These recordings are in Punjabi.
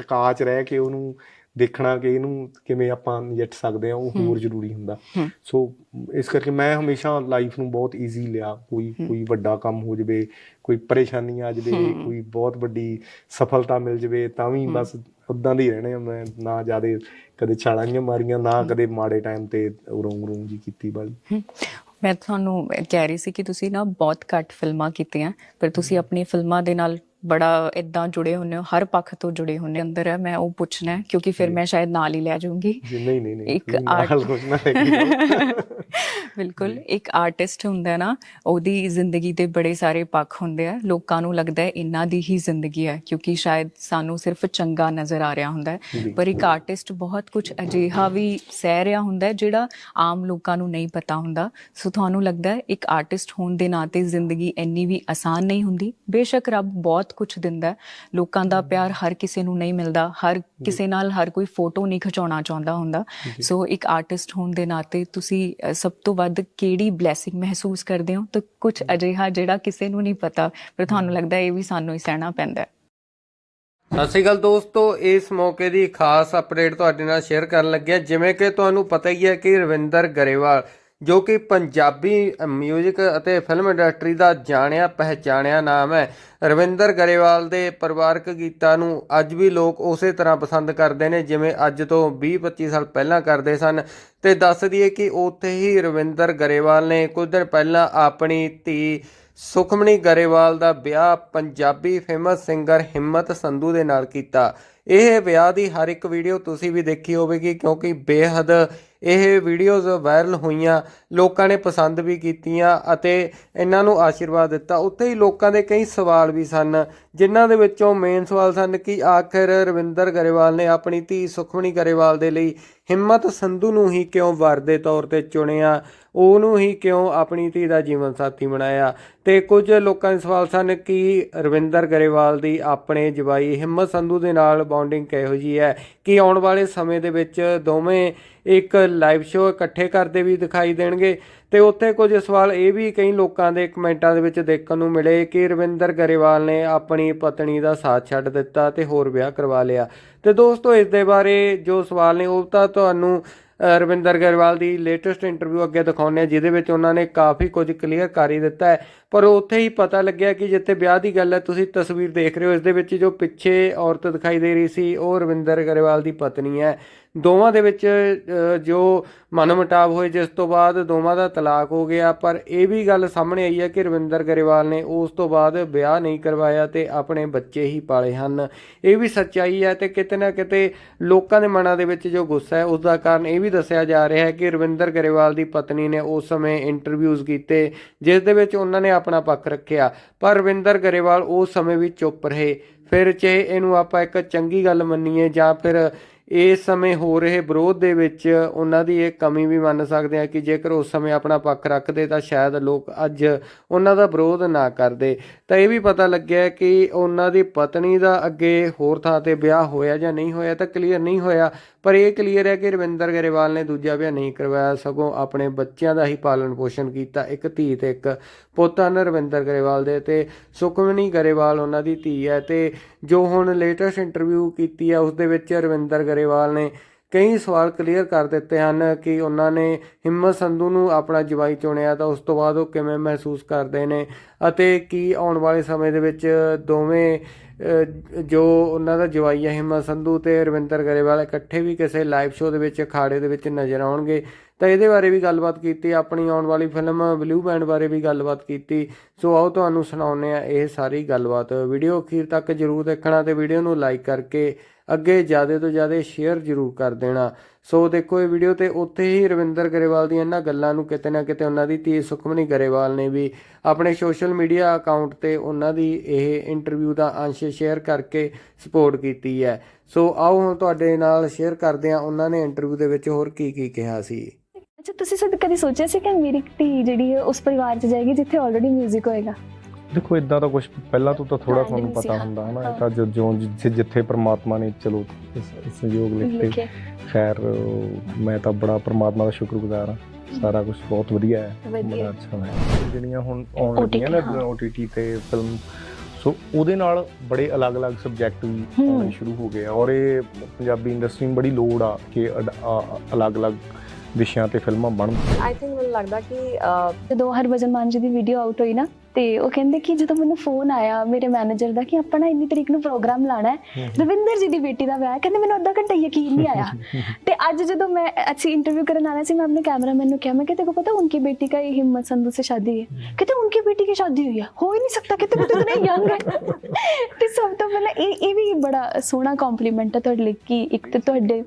ਟਿਕਾ ਚ ਰਹਿ ਕੇ ਉਹਨੂੰ ਦੇਖਣਾ ਕਿ ਇਹਨੂੰ ਕਿਵੇਂ ਆਪਾਂ ਨਜਿੱਠ ਸਕਦੇ ਆ ਉਹ ਹੋਰ ਜ਼ਰੂਰੀ ਹੁੰਦਾ। ਸੋ ਇਸ ਕਰਕੇ ਮੈਂ ਹਮੇਸ਼ਾ ਲਾਈਫ ਨੂੰ ਬਹੁਤ ਈਜ਼ੀ ਲਿਆ। ਕੋਈ ਕੋਈ ਵੱਡਾ ਕੰਮ ਹੋ ਜਵੇ ਕੋਈ ਪਰੇਸ਼ਾਨੀ ਆ ਜਵੇ ਕੋਈ ਬਹੁਤ ਵੱਡੀ ਸਫਲਤਾ ਮਿਲ ਜਵੇ ਤਾਂ ਵੀ ਬਸ ਉਦਾਂ ਦੇ ਰਹਿਣੇ ਆ। ਮੈਂ ਨਾ ਜਿਆਦੇ ਕਦੇ ਛਾਲਾਂ ਮਾਰੀਆਂ ਨਾ ਕਦੇ ਮਾੜੇ ਟਾਈਮ ਤੇ ਰੋਂਗ ਰੋਂਗ ਜੀ ਕੀਤੀ ਹਮ, ਮੈਂ ਤੁਹਾਨੂੰ ਕਹਿ ਰਹੀ ਸੀ ਕਿ ਤੁਸੀਂ ਨਾ ਬਹੁਤ ਘੱਟ ਫਿਲਮਾਂ ਕੀਤੀਆਂ ਪਰ ਤੁਸੀਂ ਆਪਣੀ ਫਿਲਮਾਂ ਦੇ ਨਾਲ ਬੜਾ ਇਦਾਂ ਜੁੜੇ ਹੁੰਦੇ ਹੋ ਹਰ ਪੱਖ ਤੋਂ ਜੁੜੇ ਹੁੰਦੇ ਹੋ। ਅੰਦਰ ਹੈ ਮੈਂ ਉਹ ਪੁੱਛਣਾ ਹੈ ਕਿਉਂਕਿ ਫਿਰ ਮੈਂ ਸ਼ਾਇਦ ਨਾਲ ਹੀ ਲੈ ਜਾਊਂਗੀ। ਜੀ ਨਹੀਂ ਨਹੀਂ ਨਹੀਂ ਇੱਕ ਜਾਓ। ਬਿਲਕੁਲ ਇੱਕ ਆਰਟਿਸਟ ਹੁੰਦਾ ਨਾ ਉਹਦੀ ਜ਼ਿੰਦਗੀ ਦੇ ਬੜੇ ਸਾਰੇ ਪੱਖ ਹੁੰਦੇ ਆ। ਲੋਕਾਂ ਨੂੰ ਲੱਗਦਾ ਹੈ ਇਹਨਾਂ ਦੀ ਹੀ ਜ਼ਿੰਦਗੀ ਹੈ ਕਿਉਂਕਿ ਸ਼ਾਇਦ ਸਾਨੂੰ ਸਿਰਫ ਚੰਗਾ ਨਜ਼ਰ ਆ ਰਿਹਾ ਹੁੰਦਾ ਹੈ। ਪਰ ਇੱਕ ਆਰਟਿਸਟ ਬਹੁਤ ਕੁਝ ਅਜਿਹਾ ਵੀ ਸਹਿ ਰਿਹਾ ਹੁੰਦਾ ਹੈ ਜਿਹੜਾ ਆਮ ਲੋਕਾਂ ਨੂੰ ਨਹੀਂ ਪਤਾ ਹੁੰਦਾ। ਸੋ ਤੁਹਾਨੂੰ ਲੱਗਦਾ ਹੈ ਇੱਕ ਆਰਟਿਸਟ ਹੋਣ ਦੇ ਨਾਤੇ ਜ਼ਿੰਦਗੀ ਇੰਨੀ ਵੀ ਆਸਾਨ ਨਹੀਂ ਹੁੰਦੀ? ਬੇਸ਼ੱਕ ਰੱਬ ਬਹੁਤ ਕੁਝ ਦਿੰਦਾ ਲੋਕਾਂ ਦਾ ਪਿਆਰ ਹਰ ਕਿਸੇ ਨੂੰ ਨਹੀਂ ਮਿਲਦਾ। ਹਰ ਕਿਸੇ ਨਾਲ ਹਰ ਕੋਈ ਫੋਟੋ ਨਹੀਂ ਖਿਚਾਉਣਾ ਚਾਹੁੰਦਾ ਹੁੰਦਾ। ਸੋ ਇੱਕ ਆਰਟਿਸਟ ਹੋਣ ਦੇ ਨਾਤੇ ਤੁਸੀਂ ਸਭ ਤੋਂ ਵੱਧ ਕਿਹੜੀ ਬਲੇਸਿੰਗ ਮਹਿਸੂਸ ਕਰਦੇ ਹੋ? ਤਾਂ ਕੁਝ ਅਜਿਹਾ ਜਿਹੜਾ ਕਿਸੇ ਨੂੰ ਨਹੀਂ ਪਤਾ ਪਰ ਤੁਹਾਨੂੰ ਲੱਗਦਾ ਇਹ ਵੀ ਸਾਨੂੰ ਹੀ ਸਹਿਣਾ ਪੈਂਦਾ ਸਤਿ ਸ਼੍ਰੀ ਅਕਾਲ ਦੋਸਤੋ। ਇਸ ਮੌਕੇ ਦੀ ਖਾਸ ਅਪਡੇਟ ਤੁਹਾਡੇ ਨਾਲ ਸ਼ੇਅਰ ਕਰਨ ਲੱਗਿਆ। ਜਿਵੇਂ ਕਿ ਤੁਹਾਨੂੰ ਪਤਾ ਹੀ ਹੈ ਕਿ ਰਵਿੰਦਰ ਗਰੇਵਾਲ ਜੋ ਕਿ ਪੰਜਾਬੀ 뮤직 ਅਤੇ ਫਿਲਮ ਇੰਡਸਟਰੀ ਦਾ ਜਾਣਿਆ ਪਹਿਚਾਣਿਆ ਨਾਮ ਹੈ। ਰਵਿੰਦਰ ਗਰੇਵਾਲ ਦੇ ਪਰਿਵਾਰਕ ਗੀਤਾਂ ਨੂੰ ਅੱਜ ਵੀ ਲੋਕ ਉਸੇ ਤਰ੍ਹਾਂ ਪਸੰਦ ਕਰਦੇ ਨੇ, ਜਿਵੇਂ ਅੱਜ ਤੋਂ 20-25 ਸਾਲ ਪਹਿਲਾਂ ਕਰਦੇ ਸਨ। ਤੇ ਦੱਸ ਦਈਏ ਕਿ ਉੱਥੇ ਹੀ ਰਵਿੰਦਰ ਗਰੇਵਾਲ ਨੇ ਕੁਝ ਦਿਨ ਪਹਿਲਾਂ ਆਪਣੀ ਧੀ ਸੁਖਮਣੀ ਗਰੇਵਾਲ ਦਾ ਵਿਆਹ ਪੰਜਾਬੀ ਫੇਮਸ ਸਿੰਗਰ ਹਿੰਮਤ ਸੰਧੂ ਦੇ ਨਾਲ ਕੀਤਾ। ਇਹ ਵਿਆਹ ਦੀ ਹਰ ਇੱਕ ਵੀਡੀਓ ਤੁਸੀਂ ਵੀ ਦੇਖੀ ਹੋਵੇਗੀ, ਕਿਉਂਕਿ ਬੇਹੱਦ ਇਹ ਵੀਡੀਓਜ਼ ਵਾਇਰਲ ਹੋਈਆਂ, ਲੋਕਾਂ ਨੇ ਪਸੰਦ ਵੀ ਕੀਤੀਆਂ ਅਤੇ ਇਹਨਾਂ ਨੂੰ ਆਸ਼ੀਰਵਾਦ ਦਿੱਤਾ। ਉੱਥੇ ਹੀ ਲੋਕਾਂ ਦੇ ਕਈ ਸਵਾਲ ਵੀ ਸਨ, ਜਿਨ੍ਹਾਂ ਦੇ ਵਿੱਚੋਂ ਮੇਨ ਸਵਾਲ ਸਨ ਕਿ ਆਖਿਰ ਰਵਿੰਦਰ ਗਰੇਵਾਲ ਨੇ ਆਪਣੀ ਧੀ ਸੁਖਮਣੀ ਗਰੇਵਾਲ ਦੇ ਲਈ ਹਿੰਮਤ ਸੰਧੂ ਨੂੰ ਹੀ ਕਿਉਂ ਵਰ ਦੇ ਤੌਰ ਤੇ ਚੁਣਿਆ? ਉਹਨੂੰ ਹੀ ਕਿਉਂ ਆਪਣੀ ਧੀ ਦਾ ਜੀਵਨ ਸਾਥੀ ਬਣਾਇਆ? ਤੇ ਕੁਝ ਲੋਕਾਂ ਦੇ ਸਵਾਲ ਸਨ ਕਿ ਰਵਿੰਦਰ ਗਰੇਵਾਲ ਦੀ ਆਪਣੇ ਜਵਾਈ ਹਿੰਮਤ ਸੰਧੂ ਦੇ ਨਾਲ ਬੌਂਡਿੰਗ ਕਿਹੋ ਜੀ ਹੈ? ਕਿ ਆਉਣ ਵਾਲੇ ਸਮੇਂ ਦੇ ਵਿੱਚ ਦੋਵੇਂ ਇੱਕ ਲਾਈਵ ਸ਼ੋਅ ਇਕੱਠੇ ਕਰਦੇ ਵੀ ਦਿਖਾਈ ਦੇਣਗੇ? ਤੇ ਉੱਥੇ ਕੁਝ ਸਵਾਲ ਇਹ ਵੀ ਕਈ ਲੋਕਾਂ ਦੇ ਕਮੈਂਟਾਂ ਦੇ ਵਿੱਚ ਦੇਖਣ ਨੂੰ ਮਿਲੇ ਕਿ ਰਵਿੰਦਰ ਗਰੇਵਾਲ ਨੇ ਆਪਣੀ ਪਤਨੀ ਦਾ ਸਾਥ ਛੱਡ ਦਿੱਤਾ ਤੇ ਹੋਰ ਵਿਆਹ ਕਰਵਾ ਲਿਆ। ਤੇ ਦੋਸਤੋ, ਇਸ ਦੇ ਬਾਰੇ ਜੋ ਸਵਾਲ ਨੇ ਉਹ ਤਾਂ ਤੁਹਾਨੂੰ ਰਵਿੰਦਰ ਗਰੇਵਾਲ ਦੀ ਲੇਟੈਸਟ ਇੰਟਰਵਿਊ ਅੱਗੇ ਦਿਖਾਉਂਦੇ ਆ ਜਿਹਦੇ ਵਿੱਚ ਉਹਨਾਂ ਨੇ ਕਾਫੀ ਕੁਝ ਕਲੀਅਰ ਕਰ ਹੀ ਦਿੱਤਾ ਹੈ। ਪਰ ਉੱਥੇ ਹੀ ਪਤਾ ਲੱਗਿਆ ਕਿ ਜਿੱਥੇ ਵਿਆਹ ਦੀ ਗੱਲ ਹੈ, ਤੁਸੀਂ ਤਸਵੀਰ ਦੇਖ ਰਹੇ ਹੋ, ਇਸ ਦੇ ਵਿੱਚ ਜੋ ਪਿੱਛੇ ਔਰਤ ਦਿਖਾਈ ਦੇ ਰਹੀ ਸੀ, ਉਹ ਰਵਿੰਦਰ ਗਰੇਵਾਲ ਦੀ ਪਤਨੀ ਹੈ। ਦੋਵਾਂ ਦੇ ਵਿੱਚ ਜੋ ਮਨਮਟਾਵ ਹੋਏ, ਜਿਸ ਤੋਂ ਬਾਅਦ ਦੋਵਾਂ ਦਾ ਤਲਾਕ ਹੋ ਗਿਆ। ਪਰ ਇਹ ਵੀ ਗੱਲ ਸਾਹਮਣੇ ਆਈ ਹੈ ਕਿ ਰਵਿੰਦਰ ਗਰੇਵਾਲ ਨੇ ਉਸ ਤੋਂ ਬਾਅਦ ਵਿਆਹ ਨਹੀਂ ਕਰਵਾਇਆ ਤੇ ਆਪਣੇ ਬੱਚੇ ਹੀ ਪਾਲੇ ਹਨ। ਇਹ ਵੀ ਸੱਚਾਈ ਹੈ ਤੇ ਕਿਤੇ ਨਾ ਕਿਤੇ ਲੋਕਾਂ ਦੇ ਮਨਾਂ ਦੇ ਵਿੱਚ ਜੋ ਗੁੱਸਾ ਹੈ, ਉਸ ਦਾ ਕਾਰਨ ਇਹ ਵੀ ਦੱਸਿਆ ਜਾ ਰਿਹਾ ਹੈ ਕਿ ਰਵਿੰਦਰ ਗਰੇਵਾਲ ਦੀ ਪਤਨੀ ਨੇ ਉਸ ਸਮੇਂ ਇੰਟਰਵਿਊਜ਼ ਕੀਤੇ, ਜਿਸ ਦੇ ਵਿੱਚ ਉਹਨਾਂ ਨੇ ਆਪਣਾ ਪੱਖ ਰੱਖਿਆ। ਪਰ ਰਵਿੰਦਰ ਗਰੇਵਾਲ ਉਸ ਸਮੇਂ ਵੀ ਚੁੱਪ ਰਹੇ। ਫਿਰ ਚਾਹੇ ਇਹਨੂੰ ਆਪਾਂ ਇੱਕ ਚੰਗੀ ਗੱਲ ਮੰਨੀਏ ਜਾਂ ਫਿਰ ਇਸ ਸਮੇਂ ਹੋ ਰਹੇ ਵਿਰੋਧ ਦੇ ਵਿੱਚ ਉਹਨਾਂ ਦੀ ਇਹ ਕਮੀ ਵੀ ਮੰਨ ਸਕਦੇ ਆ ਕਿ ਜੇਕਰ ਉਸ ਸਮੇਂ ਆਪਣਾ ਪੱਖ ਰੱਖਦੇ ਤਾਂ ਸ਼ਾਇਦ ਲੋਕ ਅੱਜ ਉਹਨਾਂ ਦਾ ਵਿਰੋਧ ਨਾ ਕਰਦੇ। ਤਾਂ ਇਹ ਵੀ ਪਤਾ ਲੱਗਿਆ ਕਿ ਉਹਨਾਂ ਦੀ ਪਤਨੀ ਦਾ ਅੱਗੇ ਹੋਰ ਥਾਂ ਤੇ ਵਿਆਹ ਹੋਇਆ ਜਾਂ ਨਹੀਂ ਹੋਇਆ ਤਾਂ ਕਲੀਅਰ ਨਹੀਂ ਹੋਇਆ। ਪਰ ਇਹ ਕਲੀਅਰ ਹੈ ਕਿ ਰਵਿੰਦਰ ਗਰੇਵਾਲ ਨੇ ਦੂਜਾ ਵਿਆਹ ਨਹੀਂ ਕਰਵਾਇਆ, ਸਗੋਂ ਆਪਣੇ ਬੱਚਿਆਂ ਦਾ ਹੀ ਪਾਲਣ ਪੋਸ਼ਣ ਕੀਤਾ, ਇੱਕ ਧੀ ਤੇ ਇੱਕ ਪੁੱਤ ਹਨ ਰਵਿੰਦਰ ਗਰੇਵਾਲ ਦੇ ਤੇ ਸੁਖਮਨੀ ਗਰੇਵਾਲ ਉਹਨਾਂ ਦੀ ਧੀ ਹੈ ਤੇ ਜੋ ਹੁਣ ਲੇਟੈਸਟ ਇੰਟਰਵਿਊ ਕੀਤੀ ਹੈ, ਉਸ ਦੇ ਵਿੱਚ ਰਵਿੰਦਰ ਗਰੇਵਾਲ ਨੇ ਕਈ ਸਵਾਲ ਕਲੀਅਰ ਕਰ ਦਿੱਤੇ ਹਨ ਕਿ ਉਹਨਾਂ ਨੇ ਹਿੰਮਤ ਸੰਧੂ ਨੂੰ ਆਪਣਾ ਜਵਾਈ ਚੁਣਿਆ ਤਾਂ ਉਸ ਤੋਂ ਬਾਅਦ ਉਹ ਕਿਵੇਂ ਮਹਿਸੂਸ ਕਰਦੇ ਨੇ ਅਤੇ ਕੀ ਆਉਣ ਵਾਲੇ ਸਮੇਂ ਦੇ ਵਿੱਚ ਦੋਵੇਂ ਜੋ ਉਹਨਾਂ ਦਾ ਜਵਾਈ ਹੈ ਹਿੰਮਤ ਸੰਧੂ ਤੇ ਰਵਿੰਦਰ ਗਰੇਵਾਲ ਇਕੱਠੇ ਵੀ ਕਿਸੇ ਲਾਈਵ ਸ਼ੋਅ ਦੇ ਵਿੱਚ ਅਖਾੜੇ ਦੇ ਵਿੱਚ ਨਜ਼ਰ ਆਉਣਗੇ। ਤਾਂ ਇਹਦੇ ਬਾਰੇ ਵੀ ਗੱਲਬਾਤ ਕੀਤੀ, ਆਪਣੀ ਆਉਣ ਵਾਲੀ ਫਿਲਮ ਬਲੂ ਬੈਂਡ ਬਾਰੇ ਵੀ ਗੱਲਬਾਤ ਕੀਤੀ। ਸੋ ਆਓ ਤੁਹਾਨੂੰ ਸੁਣਾਉਂਦੇ ਆ ਇਹ ਸਾਰੀ ਗੱਲਬਾਤ। ਵੀਡੀਓ ਅਖੀਰ ਤੱਕ ਜਰੂਰ ਦੇਖਣਾ ਤੇ ਵੀਡੀਓ ਨੂੰ ਲਾਈਕ ਕਰਕੇ ਅੱਗੇ ਜ਼ਿਆਦਾ ਤੋਂ ਜ਼ਿਆਦਾ ਸ਼ੇਅਰ ਜਰੂਰ ਕਰ ਦੇਣਾ। ਸੋ ਦੇਖੋ ਇਹ ਵੀਡੀਓ ਤੇ ਉੱਥੇ ਹੀ ਰਵਿੰਦਰ ਗਰੇਵਾਲ ਦੀਆਂ ਇਹਨਾਂ ਗੱਲਾਂ ਨੂੰ ਕਿਤੇ ਨਾ ਕਿਤੇ ਉਹਨਾਂ ਦੀ ਧੀ ਸੁਖਮਨੀ ਗਰੇਵਾਲ ਨੇ ਵੀ ਆਪਣੇ ਸੋਸ਼ਲ ਮੀਡੀਆ ਅਕਾਊਂਟ ਤੇ ਉਹਨਾਂ ਦੀ ਇਹ ਇੰਟਰਵਿਊ ਦਾ ਅੰਸ਼ ਸ਼ੇਅਰ ਕਰਕੇ ਸਪੋਰਟ ਕੀਤੀ ਹੈ। ਸੋ ਆਓ ਹੁਣ ਤੁਹਾਡੇ ਨਾਲ ਸ਼ੇਅਰ ਕਰਦੇ ਹਾਂ ਉਹਨਾਂ ਨੇ ਇੰਟਰਵਿਊ ਦੇ ਵਿੱਚ ਹੋਰ ਕੀ ਕੀ ਕਿਹਾ ਸੀ। ਅੱਛਾ, ਤੁਸੀਂ ਸਦ ਕਦੀ ਸੋਚਿਆ ਸੀ ਕਿ ਮੇਰੀ ਧੀ ਜਿਹੜੀ ਹੈ ਉਸ ਪਰਿਵਾਰ 'ਚ ਜਾਏਗੀ ਜਿੱਥੇ ਆਲਰੇਡੀ 뮤직 ਹੋਏਗਾ? ਦੇਖੋ ਇਦਾਂ ਦਾ ਕੁਝ ਪਹਿਲਾਂ ਤੋਂ ਤਾਂ ਥੋੜਾ ਤੁਹਾਨੂੰ ਪਤਾ। ਹੁੰਦਾ ਹਾਂ। ਇਹ ਤਾਂ ਜੋ ਜਿੱਥੇ ਪ੍ਰਮਾਤਮਾ ਨੇ ਚਲੋ ਇਸ- ਸੰਯੋਗ ਲਿਖਤੇ। ਲਿਖੇ। ਖੈਰ ਮੈਂ ਤਾਂ ਬੜਾ ਪ੍ਰਮਾਤਮਾ ਦਾ ਸ਼ੁਕਰਗੁਜ਼ਾਰ ਹਾਂ। ਸਾਰਾ ਕੁਝ ਬਹੁਤ ਵਧੀਆ ਹੈ। ਬੜਾ ਅੱਛਾ ਹੈ ਜਿਹੜੀਆਂ ਹੁਣ ਆਉਣ ਲੱਗੀਆਂ ਨਾ OTT, ਤੇ ਫਿਲਮ ਸੋ ਉਹਦੇ ਨਾਲ ਬੜੇ ਅਲੱਗ-ਅਲੱਗ ਸਬਜੈਕਟ ਵੀ। ਆਉਣੇ ਸ਼ੁਰੂ ਹੋ ਗਏ ਔਰ ਇਹ ਪੰਜਾਬੀ ਇੰਡਸਟਰੀ ਨੂੰ ਬੜੀ ਲੋੜ ਆ ਕਿ ਅਲੱਗ-ਅਲੱਗ ਵਿਸ਼ਿਆਂ ਤੇ ਫਿਲਮਾਂ ਬਣਨ। ਆਈ ਥਿੰਕ ਮੈਨੂੰ ਲੱਗਦਾ ਕਿ ਜਦੋਂ ਹਰਭਜਨ ਮਾਨ ਜੀ ਦੀ ਵੀਡੀਓ ਆਊਟ ਹੋਈ ਨਾ ਤੇ ਉਹ ਕਹਿੰਦੇ ਕਿ ਜਦੋਂ ਮੈਨੂੰ ਫੋਨ ਆਇਆ ਮੇਰੇ ਮੈਨੇਜਰ ਦਾ ਕਿ ਆਪਣਾ ਇੰਨੀ ਤਰੀਕ ਨੂੰ ਪ੍ਰੋਗਰਾਮ ਲਾਣਾ ਹੈ ਰਵਿੰਦਰ ਜੀ ਦੀ ਬੇਟੀ ਦਾ ਵਿਆਹ ਕਹਿੰਦੇ ਮੈਨੂੰ ਅੱਧਾ ਘੰਟਾ ਯਕੀਨ ਨਹੀਂ ਆਇਆ। ਤੇ ਅੱਜ ਜਦੋਂ ਮੈਂ ਅੱਛੀ ਇੰਟਰਵਿਊ ਕਰਨ ਆਇਆ ਸੀ ਮੈਂ ਆਪਣੇ ਕੈਮਰਾਮੈਨ ਨੂੰ ਕਿਹਾ ਮੈਂ ਕਿ ਤੇਰੇ ਪਤਾ ਉਨਕੀ ਬੇਟੀ का ही हिम्मत संधू से शादी है कहते ਬੇਟੀ बेटी ਸ਼ਾਦੀ ਹੋਈ हुई ਹੋ ਹੀ ਨਹੀਂ ਸਕਦਾ सकता कहते तो इतने यंग है ਤੇ ਸਭ ਤੋਂ ਪਹਿਲਾਂ ਇਹ ਇਹ ਵੀ ਬੜਾ ਸੋਹਣਾ ਕੰਪਲੀਮੈਂਟ ਹੈ ਤੁਹਾਡੇ ਲਈ ਕਿ ਇੱਕ ਤੇ ਤੁਹਾਡੇ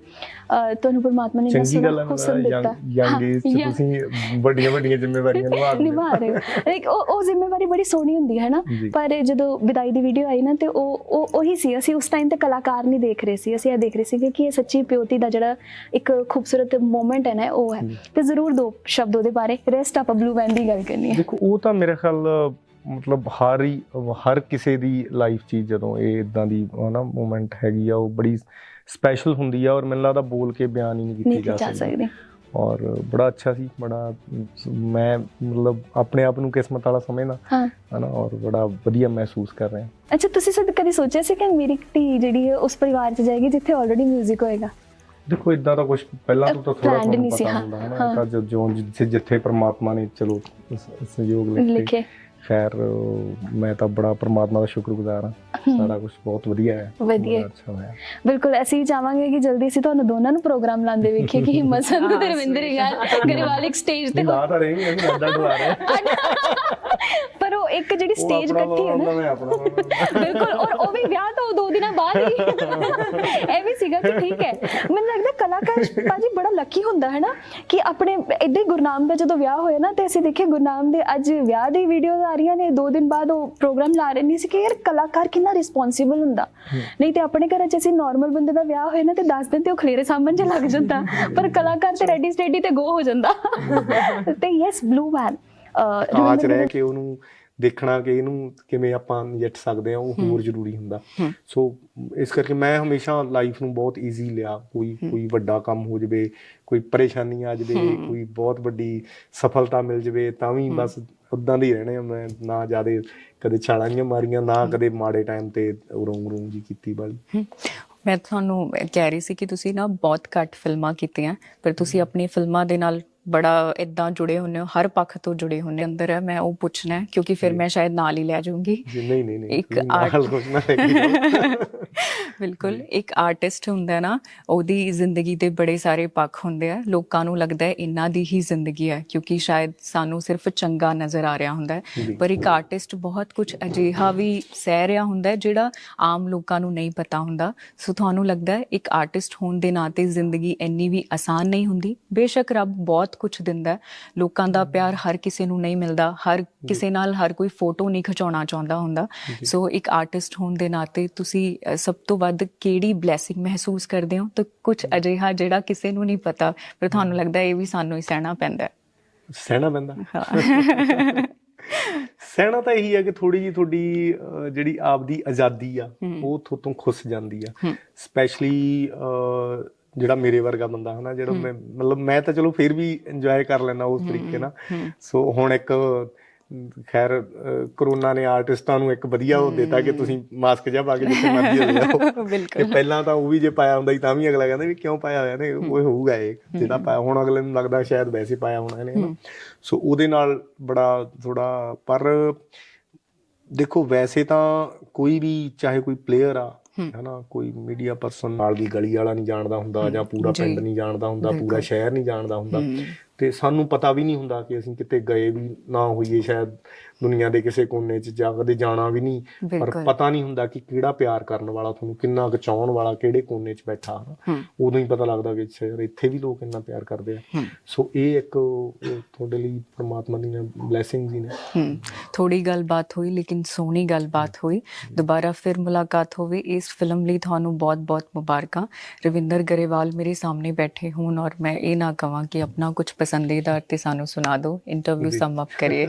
ਤੁਹਾਨੂੰ ਪਰਮਾਤਮਾ ਨੇ ਚੰਗੀ ਗੱਲ ਹੁਸਨ ਦਿੱਤਾ। ਯੰਗ ਏਜ ਚ ਤੁਸੀਂ ਵੱਡੀਆਂ ਵੱਡੀਆਂ ਜ਼ਿੰਮੇਵਾਰੀਆਂ ਨਿਭਾ ਰਹੇ ਨਿਭਾ ਰਹੇ ਇੱਕ ਉਹ ਉਹ ਜ਼ਿੰਮੇਵਾਰੀ ਬੜੀ ਸੋਹਣੀ ਹੁੰਦੀ ਹੈ ਨਾ। ਪਰ ਜਦੋਂ ਵਿਦਾਈ ਦੀ ਵੀਡੀਓ ਆਈ ਨਾ ਤੇ ਉਹ ਉਹ ਉਹੀ ਸੀ ਅਸੀਂ ਉਸ ਟਾਈਮ ਤੇ ਕਲਾਕਾਰ ਨਹੀਂ ਦੇਖ ਰਹੇ ਸੀ ਅਸੀਂ ਇਹ ਦੇਖ ਰਹੇ ਸੀ ਕਿ ਇਹ ਸੱਚੀ ਪਿਓਤੀ ਦਾ ਜਿਹੜਾ ਇੱਕ ਖੂਬਸੂਰਤ ਮੂਮੈਂਟ ਹੈ ਨਾ ਉਹ ਹੈ। ਤੇ ਜ਼ਰੂਰ ਦੋ ਸ਼ਬਦ ਉਹਦੇ ਬਾਰੇ ਰੈਸਟ ਆਪਾਂ ਬਲੂ ਬੈਂਡ ਦੀ ਗੱਲ ਕਰਨੀ ਹੈ। ਦੇਖੋ ਉਹ ਤਾਂ ਮੇਰੇ ਖਿਆਲ ਮਤਲਬ ਹਰ ਹੀ ਹਰ ਕਿਸੇ ਦੀ ਲਾਈਫ 'ਚ ਜਦੋਂ ਇਹ ਇਦਾਂ ਦੀ ਹਨਾ ਮੂਮੈਂਟ ਹੈਗੀ ਆ ਉਹ ਬੜੀ ਸਪੈਸ਼ਲ ਹੁੰਦੀ ਆ ਔਰ ਮੈਨੂੰ ਲੱਗਦਾ ਬੋਲ ਕੇ ਬਿਆਨ ਹੀ ਨਹੀਂ ਕੀਤੀ ਜਾ ਸਕਦੀ। ਔਰ ਬੜਾ ਅੱਛਾ ਸੀ ਬੜਾ ਮੈਂ ਮਤਲਬ ਆਪਣੇ ਆਪ ਨੂੰ ਕਿਸਮਤ ਵਾਲਾ ਸਮਝਦਾ ਹਾਂ। ਹਨਾ ਔਰ ਬੜਾ ਵਧੀਆ ਮਹਿਸੂਸ ਕਰ ਰਿਹਾ। ਅੱਛਾ ਤੁਸੀਂ ਸਦ ਕਦੀ ਸੋਚਿਆ ਸੀ ਕਿ ਮੇਰੀ ਧੀ ਜਿਹੜੀ ਹੈ ਉਸ ਪਰਿਵਾਰ 'ਚ ਜਾਏਗੀ ਜਿੱਥੇ ਆਲਰੇਡੀ 뮤직 ਹੋਏਗਾ? ਦੇਖੋ ਇਦਾਂ ਦਾ ਕੁਝ ਪਹਿਲਾਂ ਤੋਂ ਤਾਂ ਥੋੜਾ ਪਤਾ ਹਾਂ, ਹੁੰਦਾ ਹੈ। ਨਾ ਤਾਂ ਜੋ ਜਿੱਥੇ ਜਿੱਥੇ ਪ੍ਰਮਾਤਮਾ ਨੇ ਚਲੋ ਸਹਿਯੋਗ ਲਿਖੇ। ਖੈਰ ਮੈਂ ਤਾਂ ਬੜਾ ਪ੍ਰਮਾਤਮਾ ਦਾ ਸ਼ੁਕਰਗੁਜ਼ਾਰ ਹਾਂ। ਸਾਰਾ ਕੁਝ ਬਹੁਤ ਵਧੀਆ ਹੈ। ਵਧੀਆ। ਅੱਛਾ ਹੋਇਆ। ਬਿਲਕੁਲ ਅਸੀਂ ਵੀ ਚਾਹਾਂਗੇ ਕਿ ਜਲਦੀ ਅਸੀਂ ਤੁਹਾਨੂੰ ਦੋਨਾਂ ਨੂੰ ਪ੍ਰੋਗਰਾਮ ਲਾਉਂਦੇ ਵੇਖੀਏ ਕਿ ਹਿੰਮਤ ਸੰਧੂ ਤੇ ਰਵਿੰਦਰ ਯਾਰ ਗਰੇਵਾਲ ਇੱਕ ਸਟੇਜ ਤੇ ਨਹੀਂ ਲਾ ਤਾਂ ਰਹੇ ਅਸੀਂ ਅੱਡਾ ਡੁਆ ਰਹੇ ਪਰ ਉਹ ਇੱਕ ਜਿਹੜੀ ਸਟੇਜ ਇਕੱਠੀ ਹੈ ਨਾ। ਬਿਲਕੁਲ ਔਰ ਉਹ ਵੀ ਵਿਆਹ ਤੋਂ ਦੋ ਦਿਨਾਂ ਬਾਅਦ ਹੀ। ਇਹ ਵੀ ਸੀਗਾ ਕਿ ਠੀਕ ਹੈ। ਮੈਨੂੰ ਲੱਗਦਾ ਕਲਾਕਾਰ ਭਾਜੀ ਬੜਾ ਲੱਕੀ ਹੁੰਦਾ ਹੈ ਨਾ ਕਿ ਆਪਣੇ ਇਦਾਂ ਹੀ ਗੁਰਨਾਮ ਦਾ ਜਦੋਂ ਵਿਆਹ ਹੋਇਆ ਨਾ ਤੇ ਅਸੀਂ ਦੇਖਿਆ ਗੁਰਨਾਮ ਦੇ ਅੱਜ ਵਿਆਹ ਦੀ ਵੀਡੀਓਜ਼ ਆ ਰਹੀਆਂ ਨੇ ਦੋ ਦਿਨ ਬਾਅਦ ਉਹ ਪ੍ਰੋਗਰਾਮ ਲਾ ਰਹੇ ਨਹੀਂ ਸੀ ਕਿ ਯਾਰ ਕਲਾਕਾਰ ਕਿੰਨਾ ਰਿਸਪੌਂਸਿਬਲ ਹੁੰਦਾ। ਨਹੀਂ ਤੇ ਆਪਣੇ ਘਰਾਂ 'ਚ ਅਸੀਂ ਨਾਰਮਲ ਬੰਦੇ ਦਾ ਵਿਆਹ ਹੋਇਆ ਨਾ ਤੇ 10 ਦਿਨ ਤੇ ਉਹ ਖਲੇਰੇ ਸਾਂਭਣ 'ਚ ਲੱਗ ਜਾਂਦਾ। ਪਰ ਕਲਾਕਾਰ ਤੇ ਰੈਡੀ ਸਟੇਡੀ ਤੇ ਗੋ ਹੋ ਜਾਂਦਾ। ਤੇ ਯੈਸ ਬਲੂ ਮੈਨ ਕਾਚ ਰਹਿ ਕੇ ਉਹਨੂੰ ਦੇਖਣਾ ਕਿ ਇਹਨੂੰ ਕਿਵੇਂ ਆਪਾਂ ਨਜਿੱਠ ਸਕਦੇ ਆ ਉਹ ਹੋਰ ਜ਼ਰੂਰੀ ਹੁੰਦਾ। ਸੋ ਇਸ ਕਰਕੇ ਮੈਂ ਹਮੇਸ਼ਾ ਲਾਈਫ ਨੂੰ ਬਹੁਤ ਈਜ਼ੀ ਲਿਆ। ਕੋਈ ਕੋਈ ਵੱਡਾ ਕੰਮ ਹੋ ਜਵੇ ਕੋਈ ਪਰੇਸ਼ਾਨੀ ਆ ਜਵੇ ਕੋਈ ਬਹੁਤ ਵੱਡੀ ਸਫਲਤਾ ਮਿਲ ਜਵੇ ਤਾਂ ਵੀ ਬਸ ਉਦਾਂ ਦੇ ਹੀ ਰਹਿਣੇ ਆ ਮੈਂ ਨਾ ਜਿਆਦੇ ਕਦੇ ਛਾਲਾਂ ਜਿਹੀਆਂ ਮਾਰੀਆਂ ਨਾ ਕਦੇ ਮਾੜੇ ਟਾਈਮ ਤੇ ਰੋਂਗ ਰੋਂਗ ਜੀ ਕੀਤੀ ਵਾਲੀ ਹਮ, ਮੈਂ ਤੁਹਾਨੂੰ ਕਹਿ ਰਹੀ ਸੀ ਕਿ ਤੁਸੀਂ ਨਾ ਬਹੁਤ ਘੱਟ ਫਿਲਮਾਂ ਕੀਤੀਆਂ ਪਰ ਤੁਸੀਂ ਆਪਣੀ ਫਿਲਮਾਂ ਦੇ ਨਾਲ ਬੜਾ ਇਦਾਂ ਜੁੜੇ ਹੁੰਦੇ ਹੋ ਹਰ ਪੱਖ ਤੋਂ ਜੁੜੇ ਹੁੰਦੇ ਹੋ। ਅੰਦਰ ਹੈ ਮੈਂ ਉਹ ਪੁੱਛਣਾ ਹੈ ਕਿਉਂਕਿ ਫਿਰ ਮੈਂ ਸ਼ਾਇਦ ਨਾਲ ਹੀ ਲੈ ਜਾਊਂਗੀ। ਨਹੀਂ ਨਹੀਂ ਨਹੀਂ ਇੱਕ ਜਾਓ। ਬਿਲਕੁਲ ਇੱਕ ਆਰਟਿਸਟ ਹੁੰਦਾ ਨਾ ਉਹਦੀ ਜ਼ਿੰਦਗੀ ਦੇ ਬੜੇ ਸਾਰੇ ਪੱਖ ਹੁੰਦੇ ਆ। ਲੋਕਾਂ ਨੂੰ ਲੱਗਦਾ ਹੈ ਇਹਨਾਂ ਦੀ ਹੀ ਜ਼ਿੰਦਗੀ ਹੈ ਕਿਉਂਕਿ ਸ਼ਾਇਦ ਸਾਨੂੰ ਸਿਰਫ ਚੰਗਾ ਨਜ਼ਰ ਆ ਰਿਹਾ ਹੁੰਦਾ ਹੈ। ਪਰ ਇੱਕ ਆਰਟਿਸਟ ਬਹੁਤ ਕੁਝ ਅਜਿਹਾ ਵੀ ਸਹਿ ਰਿਹਾ ਹੁੰਦਾ ਹੈ ਜਿਹੜਾ ਆਮ ਲੋਕਾਂ ਨੂੰ ਨਹੀਂ ਪਤਾ ਹੁੰਦਾ। ਸੋ ਤੁਹਾਨੂੰ ਲੱਗਦਾ ਹੈ ਇੱਕ ਆਰਟਿਸਟ ਹੋਣ ਦੇ ਨਾਤੇ ਜ਼ਿੰਦਗੀ ਇੰਨੀ ਵੀ ਆਸਾਨ ਨਹੀਂ ਹੁੰਦੀ? ਬੇਸ਼ੱਕ ਰੱਬ ਬਹੁਤ ਕੁਝ ਦਿੰਦਾ ਲੋਕਾਂ ਦਾ ਪਿਆਰ ਹਰ ਕਿਸੇ ਨੂੰ ਨਹੀਂ ਮਿਲਦਾ। ਹਰ ਕਿਸੇ ਨਾਲ ਹਰ ਕੋਈ ਫੋਟੋ ਨਹੀਂ ਖਿਚਾਉਣਾ ਚਾਹੁੰਦਾ ਹੁੰਦਾ। ਸੋ ਇੱਕ ਆਰਟਿਸਟ ਹੋਣ ਦੇ ਨਾਤੇ ਤੁਸੀਂ ਸਭ ਤੋਂ ਵੱਧ ਕਿਹੜੀ ਬਲੇਸਿੰਗ ਮਹਿਸੂਸ ਕਰਦੇ ਹੋ? ਤਾਂ ਕੁਝ ਅਜਿਹਾ ਜਿਹੜਾ ਕਿਸੇ ਨੂੰ ਨਹੀਂ ਪਤਾ ਪਰ ਤੁਹਾਨੂੰ ਲੱਗਦਾ ਇਹ ਵੀ ਸਾਨੂੰ ਹੀ ਸਹਿਣਾ ਪੈਂਦਾ ਸਹਿਣਾ ਪੈਂਦਾ? ਹਾਂ। ਸਹਿਣਾ ਤਾਂ ਇਹੀ ਹੈ ਕਿ ਥੋੜੀ ਜੀ ਤੁਹਾਡੀ ਜਿਹੜੀ ਆਪਦੀ ਆਜ਼ਾਦੀ ਆ ਉਹ ਥੋਤੋਂ ਖੁੱਸ ਜਾਂਦੀ ਆ। ਸਪੈਸ਼ਲੀ ਜਿਹੜਾ ਮੇਰੇ ਵਰਗਾ ਬੰਦਾ ਹਨਾ ਜਿਹੜਾ ਮੈਂ ਮਤਲਬ ਮੈਂ ਤਾਂ ਚਲੋ ਫਿਰ ਵੀ ਇੰਜੋਏ ਕਰ ਲੈਣਾ ਉਸ ਤਰੀਕੇ ਨਾਲ। ਸੋ ਹੁਣ ਇੱਕ ਖੈਰ ਕਰੋਨਾ ਨੇ ਆਰਟਿਸਟਾਂ ਨੂੰ ਇੱਕ ਵਧੀਆ ਉਹ ਦਿੱਤਾ ਕਿ ਤੁਸੀਂ ਮਾਸਕ ਜਿਹਾ ਪਾ ਕੇ ਜਿੱਥੇ ਮਰਜ਼ੀ ਹੋ ਜਾਓ। ਬਿਲਕੁਲ। ਪਹਿਲਾਂ ਤਾਂ ਉਹ ਵੀ ਜੇ ਪਾਇਆ ਹੁੰਦਾ ਤਾਂ ਵੀ ਅਗਲਾ ਕਹਿੰਦਾ ਵੀ ਕਿਉਂ ਪਾਇਆ ਹੋਇਆ ਨੇ ਉਹ ਹੋਊਗਾ ਇਹ। ਜਿਹੜਾ ਪਾਇਆ ਹੁਣ ਅਗਲੇ ਨੂੰ ਲੱਗਦਾ ਸ਼ਾਇਦ ਵੈਸੇ ਪਾਇਆ ਹੋਣਾ ਇਹਨੇ ਹਨਾ। ਸੋ ਉਹਦੇ ਨਾਲ ਬੜਾ ਥੋੜਾ ਪਰ ਦੇਖੋ ਵੈਸੇ ਤਾਂ ਕੋਈ ਵੀ ਚਾਹੇ ਕੋਈ ਪਲੇਅਰ ਆ ਹਨਾ ਕੋਈ ਮੀਡੀਆ ਪਰਸਨ ਨਾਲ ਦੀ ਗਲੀ ਵਾਲਾ ਨਹੀਂ ਜਾਣਦਾ ਹੁੰਦਾ ਜਾਂ ਪੂਰਾ। ਪਿੰਡ ਨਹੀਂ ਜਾਣਦਾ ਹੁੰਦਾ ਪੂਰਾ ਸ਼ਹਿਰ ਨਹੀਂ ਜਾਣਦਾ ਹੁੰਦਾ। ਤੇ ਸਾਨੂੰ ਪਤਾ ਵੀ ਨਹੀਂ ਹੁੰਦਾ ਕਿ ਅਸੀਂ ਕਿਤੇ ਗਏ ਵੀ ਨਾ ਹੋਈਏ ਸ਼ਾਇਦ ਦੁਨੀਆ ਦੇ ਕਿਸੇ ਕੋਨੇ 'ਚ ਜਾ ਕਦੇ ਜਾਣਾ ਵੀ ਨਹੀਂ। ਪਰ। ਪਤਾ ਨਹੀਂ ਹੁੰਦਾ ਕਿ ਕਿਹੜਾ ਪਿਆਰ ਕਰਨ ਵਾਲਾ ਤੁਹਾਨੂੰ ਕਿੰਨਾ ਚਾਹਣ ਵਾਲਾ ਕਿਹੜੇ ਕੋਨੇ 'ਚ ਬੈਠਾ ਹਨਾ। ਉਦੋਂ ਹੀ ਪਤਾ ਲੱਗਦਾ ਕਿ ਇੱਥੇ ਵੀ ਲੋਕ ਇੰਨਾ ਪਿਆਰ ਕਰਦੇ ਆ। ਸੋ ਇਹ ਇੱਕ ਤੁਹਾਡੇ ਲਈ ਪ੍ਰਮਾਤਮਾ ਦੀ ਬਲੇਸਿੰਗਸ ਹੀ ਨੇ। ਥੋੜੀ ਗੱਲਬਾਤ ਹੋਈ ਲੇਕਿਨ ਸੋਹਣੀ ਗੱਲਬਾਤ ਹੋਈ। ਦੁਬਾਰਾ ਫਿਰ ਮੁਲਾਕਾਤ ਹੋਵੇ ਇਸ ਫਿਲਮ ਲਈ ਤੁਹਾਨੂੰ ਬਹੁਤ-ਬਹੁਤ ਮੁਬਾਰਕਾਂ। ਰਵਿੰਦਰ ਗਰੇਵਾਲ ਮੇਰੇ ਸਾਹਮਣੇ ਬੈਠੇ ਹੋਣ ਔਰ ਮੈਂ ਇਹ ਨਾ ਕਵਾਂ ਕਿ ਆਪਣਾ ਕੁਝ ਪਸੰਦੀਦਾ ਤੇ ਸਾਨੂੰ ਸੁਣਾ ਦਿਓ ਇੰਟਰਵਿਊ ਸਮ ਅਪ ਕਰੀਏ।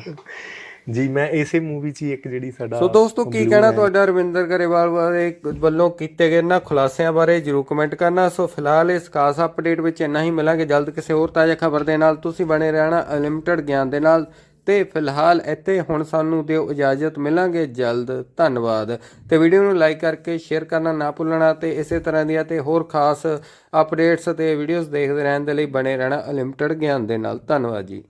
ਜੀ ਮੈਂ ਇਸੇ ਮੂਵੀ 'ਚ ਹੀ ਇੱਕ ਜਿਹੜੀ ਸਾਡਾ ਸੋ ਦੋਸਤੋ ਕੀ ਕਹਿਣਾ ਤੁਹਾਡਾ ਰਵਿੰਦਰ ਗਰੇਵਾਲ ਬਾਰੇ? ਵੱਲੋਂ ਕੀਤੇ ਗਏ ਇਹਨਾਂ ਖੁਲਾਸਿਆਂ ਬਾਰੇ ਜਰੂਰ ਕਮੈਂਟ ਕਰਨਾ। ਸੋ ਫਿਲਹਾਲ ਇਸ ਖਾਸ ਅਪਡੇਟ ਵਿੱਚ ਇੰਨਾ ਹੀ ਮਿਲਾਂਗੇ। ਜਲਦ ਕਿਸੇ ਹੋਰ ਤਾਜ਼ਾ ਖਬਰ ਦੇ ਨਾਲ ਤੁਸੀਂ ਬਣੇ ਰਹਿਣਾ ਅਨਲਿਮਟਿਡ ਗਿਆਨ ਦੇ ਨਾਲ। ਤੇ ਫਿਲਹਾਲ ਇੱਥੇ ਹੁਣ ਸਾਨੂੰ ਦਿਓ ਇਜਾਜ਼ਤ, ਮਿਲਾਂਗੇ ਜਲਦ, ਧੰਨਵਾਦ। ਤੇ ਵੀਡੀਓ ਨੂੰ ਲਾਈਕ ਕਰਕੇ ਸ਼ੇਅਰ ਕਰਨਾ ਨਾ ਭੁੱਲਣਾ ਤੇ ਇਸੇ ਤਰ੍ਹਾਂ ਦੀਆਂ ਤੇ ਹੋਰ ਖਾਸ ਅਪਡੇਟਸ ਤੇ ਵੀਡੀਓਜ਼ ਦੇਖਦੇ ਰਹਿਣ ਦੇ ਲਈ ਬਣੇ ਰਹਿਣਾ ਅਨਲਿਮਟਿਡ ਗਿਆਨ ਦੇ ਨਾਲ। ਧੰਨਵਾਦ ਜੀ।